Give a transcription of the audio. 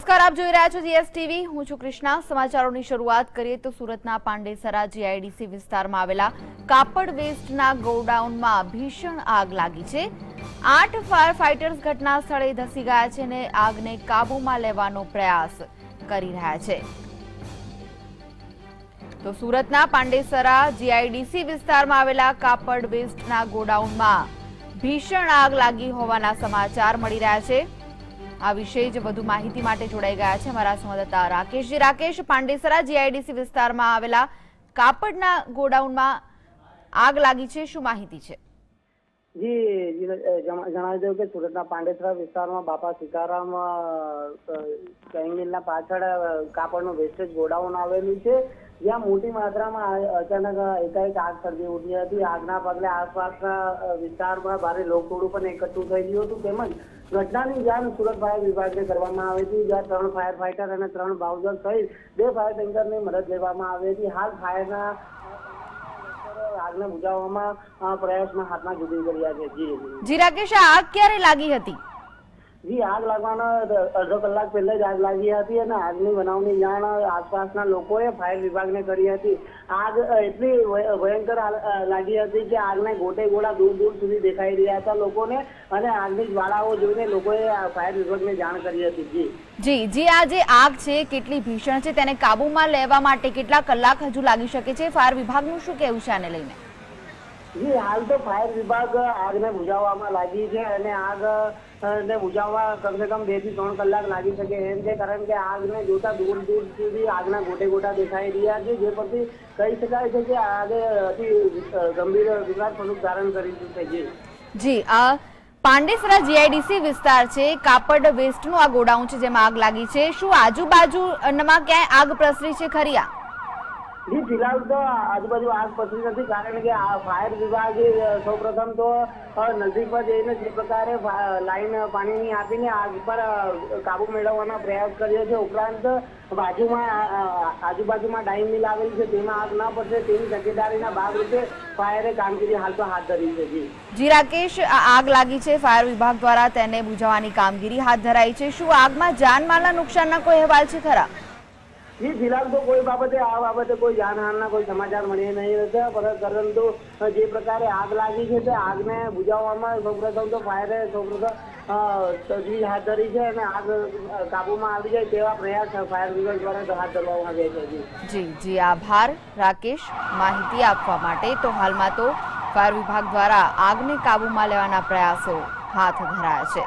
નમસ્કાર, આપ જોઈ રહ્યા છો જીએસ ટીવી હું છું કૃષ્ણા. સમાચારોની શરૂઆત કરીએ તો સુરતના પાંડેસરા જીઆઈડીસી વિસ્તારમાં આવેલા કાપડ વેસ્ટના ગોડાઉનમાં ભીષણ આગ લાગી છે. આઠ ફાયર ફાઇટર્સ ઘટના સ્થળે ધસી ગયા છે અને આગને કાબૂમાં લેવાનો પ્રયાસ કરી રહ્યા છે. તો સુરતના પાંડેસરા જીઆઈડીસી વિસ્તારમાં આવેલા કાપડ વેસ્ટના ગોડાઉનમાં ભીષણ આગ લાગી હોવાના સમાચાર મળી રહ્યા છે. આ વિશે જ વધુ માહિતી માટે જોડાઈ ગયા છે અમારા સંવાદદાતા રાકેશજી. રાકેશ, પાંડેસરા જીઆઈડીસી વિસ્તારમાં આવેલા કાપડના ગોડાઉનમાં આગ લાગી છે. શું માહિતી છે? જી જણાવી દઉં કે સુરતના પાંડેસરા વિસ્તારમાં બાપા સીતારામ સ્પેઇંગ પાછળ કાપડનું વેસ્ટેજ ગોડાઉન આવેલું છે. જ્યાં મોટી માત્રામાં અચાનક એકાએક આગ સર્જી ઉઠી હતી. આગના પગલે આસપાસના વિસ્તારમાં ભારે લોકટોળું પણ એકઠું થઈ ગયું હતું. તેમજ ઘટનાની જાણ સુરત ફાયર વિભાગને કરવામાં આવી હતી જ્યાં ત્રણ ફાયર ફાઈટર અને ત્રણ બાઉઝર સહિત બે ફાયર ટેન્કરની મદદ લેવામાં આવી હતી હાલ ફાયરના આગને બુજાવવામાં પ્રયાસમાં હાથમાં જુદી કર્યા છે. જી. જી. રાકેશ આગ ક્યારે લાગી હતી? જી આગ લાગવાના અડધો કલાક પહેલા જ આગ લાગી હતી અને આગની બનાવની જાણ આસપાસના લોકોએ ફાયર વિભાગને કરી હતી. આગ એટલી ભયંકર લાગી હતી કે આગને ગોટે ગોળા દૂર દૂર સુધી દેખાઈ રહ્યા હતા લોકોને અને આગની જ્વાળાઓ જોઈને લોકોએ ફાયર વિભાગને જાણ કરી હતી. જી. જી જી આ જે આગ છે કેટલી ભીષણ છે તેને કાબૂમાં લેવા માટે કેટલા કલાક હજુ લાગી શકે છે? ફાયર વિભાગનું શું કહેવું છે આને લઈને? જી હાલ તો ફાયર વિભાગ આગને બુઝાવવામાં લાગી છે અને આગ ને બુજાવવા કમસે કમ બેથી ત્રણ કલાક લાગી શકે એમ છે કારણ કે આગને જોતા દૂર દૂર સુધી આગના ગોટે ગોટા દેખાઈ રહ્યા છે, જે પરથી કહી શકાય છે કે આજે અતિ ગંભીર વિકાસ સ્વરૂપ ધારણ કરી છે. જી જી, આ પાંડેસરા જીઆઈડીસી વિસ્તાર છે, કાપડ વેસ્ટનું આ ગોડાઉન છે, જેમાં આગ લાગી છે. શું આજુબાજુમાં ક્યાંય આગ પ્રસરી છે ખરી આ? જી ફિલહાલ તો આજુબાજુ આગ પસરી નથી, કારણ કે આ ફાયર વિભાગે સૌ પ્રથમ તો નજીક પર જઈને જે પ્રકારે લાઈન પાણીની આપીને આગ પર કાબુ મેળવવાનો પ્રયાસ કર્યો છે. ઉપરાંત બાજુમાં આજુબાજુમાં ડાઈન મિલ આવેલી છે, તેમાં આગ ન પડશે તેની તકેદારીના ભાગરૂપે ફાયરે કામગીરી હાલ તો હાથ ધરી છે જી. જી રાકેશ આગ લાગી છે. ફાયર વિભાગ દ્વારા તેને બુઝાવવાની કામગીરી હાથ ધરાઈ છે. શું આગમાં જાનમાલના નુકસાનના કોઈ અહેવાલ છે ખરા? જી ફિલહાલ તો કોઈ બાબતે આ બાબતે કોઈ જાનહાનના કોઈ સમાચાર મળી નહીં હતા પર- પરંતુ જે પ્રકારે આગ લાગી છે તે આગને સૌ સૌપ્રથમ તો ફાયરે સૌપ્રથમ તજવીજ હાથ ધરી છે અને આગ કાબુમાં આવી જાય તેવા પ્રયાસ ફાયર વિભાગ દ્વારા હાથ ધરવામાં આવ્યા છે જી જી, આભાર, રાકેશ. માહિતી આપવા માટે તો હાલમાં તો ફાયર વિભાગ દ્વારા આગને કાબૂમાં લેવાના પ્રયાસો હાથ ધરાયા છે.